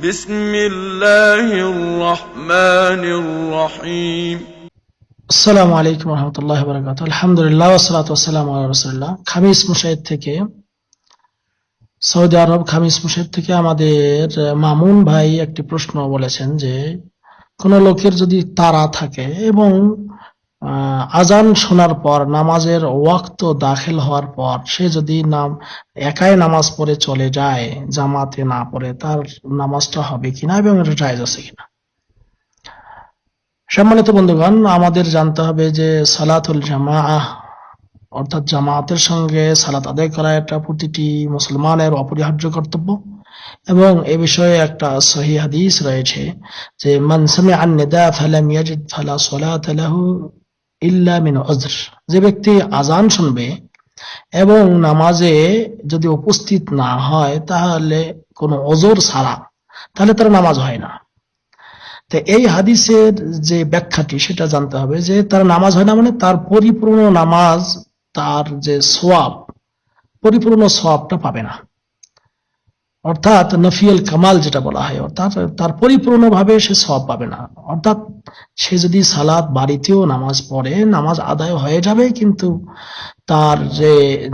بسم الله الرحمن الرحيم আসসালামু আলাইকুম রহমতুল্লাহ বরকাত আলহামদুলিল্লাহ ওসালাত ওসালাম রসুল্লাহ খামিস মুশাহিদ থেকে সৌদি আরব খামিস মুশাহিদ থেকে আমাদের মামুন ভাই একটি প্রশ্ন বলেছেন যে কোন লোকের যদি তারা থাকে এবং আহ, আজান শোনার পর, নামাজের ওয়াক্ত দাখিল হওয়ার পর সে যদি নাম, একাই নামাজ পড়ে চলে যায়, জামাতে না পড়ে, তার নামাজটা হবে কিনা এবং এটা জায়েজ আছে কিনা? সম্মানিত বন্ধুগণ, আমাদের জানতে হবে যে সালাতুল জামা অর্থাৎ জামাতের সঙ্গে সালাত আদায় করা এটা প্রতিটি মুসলমানের অপরিহার্য কর্তব্য। এবং এ বিষয়ে একটা সহি হাদিস রয়েছে যে, মান সামিআ নিদা ফালাম ইয়াজিদ ফালা সালাত ইল্লা মিন উযর যে ব্যক্তি আজান শুনবে এবং নামাজে যদি উপস্থিত না হয়, তাহলে কোনো ওজোর ছাড়া তাহলে তার নামাজ হয় না। তো এই হাদিসের যে ব্যাখ্যাটি, সেটা জানতে হবে যে তার নামাজ হয় না মানে তার পরিপূর্ণ নামাজ, তার যে সোয়াব পরিপূর্ণ সোয়াবটা পাবে না। অর্থাৎ নফিয়াল কামাল যেটা বলা হয়, অর্থাৎ তার পরিপূর্ণভাবে সে সওয়াব পাবে না। অর্থাৎ সে যদি সালাত বাড়িতেও নামাজ পড়ে, নামাজ আদায় হয়ে যাবে, কিন্তু তার যে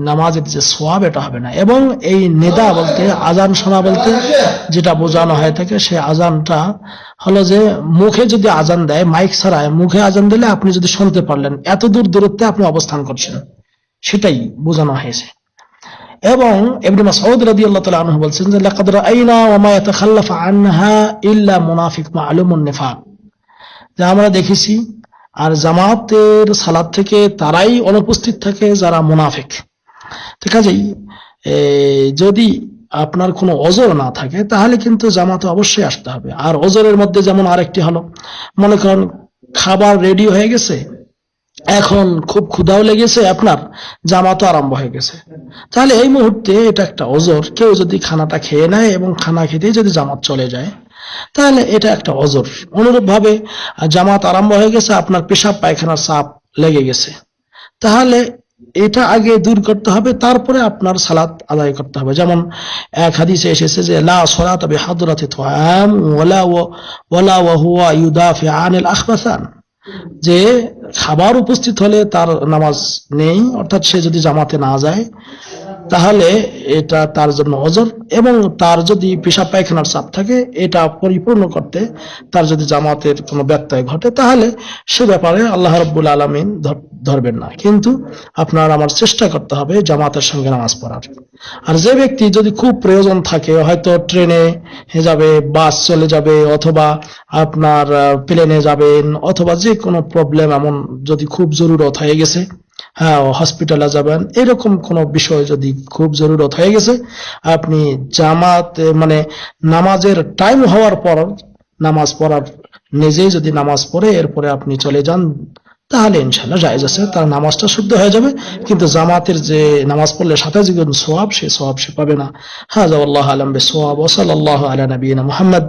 নামাজের যে সোয়াব এটা হবে না। এবং এই নেদা বলতে আজান শোনা বলতে যেটা বোঝানো হয়ে থাকে, সে আজানটা হলো যে মুখে যদি আজান দেয়, মাইক ছাড়ায় মুখে আজান দিলে আপনি যদি শুনতে পারলেন এত দূর দূরত্বে আপনি অবস্থান করছেন। সেটাই বোঝানো হয়েছে। এবং ইবনে মাসউদ রাদিয়াল্লাহু তাআলা আনহু বলছেন যে, লাকাদ রাআইনা ওয়া মা ইয়াতাখাল্লাফু আনহা ইল্লা মুনাফিক মা'লুমুন নিফাক। যে আমরা দেখেছি, আর জামাতের সালাত থেকে তারাই অনুপস্থিত থাকে যারা মুনাফিক। ঠিক আছে? যদি আপনার কোনো অজর না থাকে, তাহলে কিন্তু জামাতে অবশ্যই আসতে হবে। আর অজরের মধ্যে যেমন আরেকটি হলো, মনে করেন খাবার রেডি হয়ে গেছে এখন খুব ক্ষুধাও লেগেছে আপনার, জামাতও আরম্ভ হয়ে গেছে। তাহলে এই মুহূর্তে এটা একটা অজর কেউ যদি খানাটা খেয়ে নেয় এবং খানা খেতেই যদি জামাত চলে যায়, তাহলে এটা একটা অজর অনুরূপ ভাবে জামাত আরম্ভ হয়ে গেছে, আপনার পেশাব, পায়খানার চাপ লেগে গেছে। তাহলে এটা আগে দূর করতে হবে, তারপরে আপনার সালাত আদায় করতে হবে। যেমন এক হাদিসে এসেছে যে, লা সলাত বিহাদরাতি তুআম ওয়ালা ওয়ালা ওয়া হুয়া ইউদাফি আনিল আখবাসান। যে খাবার উপস্থিত হলে তার নামাজ নেই অর্থাৎ সে যদি জামাতে না যায় তাহলে এটা তার জন্য অজর এবং তার যদি পেশাব পায়খানার চাপ থাকে, এটা পরিপূর্ণ করতে তার যদি জামাতের কোনো ব্যত্যয় ঘটে, তাহলে সে ব্যাপারে আল্লাহ রব্বুল আলমিন ধরবেন না। কিন্তু আপনার আমার চেষ্টা করতে হবে জামাতের সঙ্গে নামাজ পড়ার। আর যে ব্যক্তি যদি খুব প্রয়োজন থাকে, হয়তো ট্রেনে যাবে, বাস চলে যাবে, অথবা আপনার প্লেনে যাবেন, অথবা যে কোনো প্রবলেম এমন যদি খুব জরুরত হয়ে গেছে হ্যাঁ হসপিটালে যাবেন। এরকম কোনো বিষয় যদি খুব জরুরত হয়ে গেছে, আপনি জামাত মানে নামাজের টাইম হওয়ার পর, নামাজ পড়ার নিজেই যদি নামাজ পড়ে, এরপরে আপনি চলে যান, তাহলে ইনশাল্লাহ জায়েজ আছে। তার নামাজটা শুদ্ধ হয়ে যাবে। কিন্তু জামাতের যে নামাজ পড়লে সাথে যে সোয়াব সে সোয়াব সে পাবে না। হাজা আল্লাহ আলম সোয়াব ওসাল আল্লাহ আলা নবীনা মোহাম্মদ।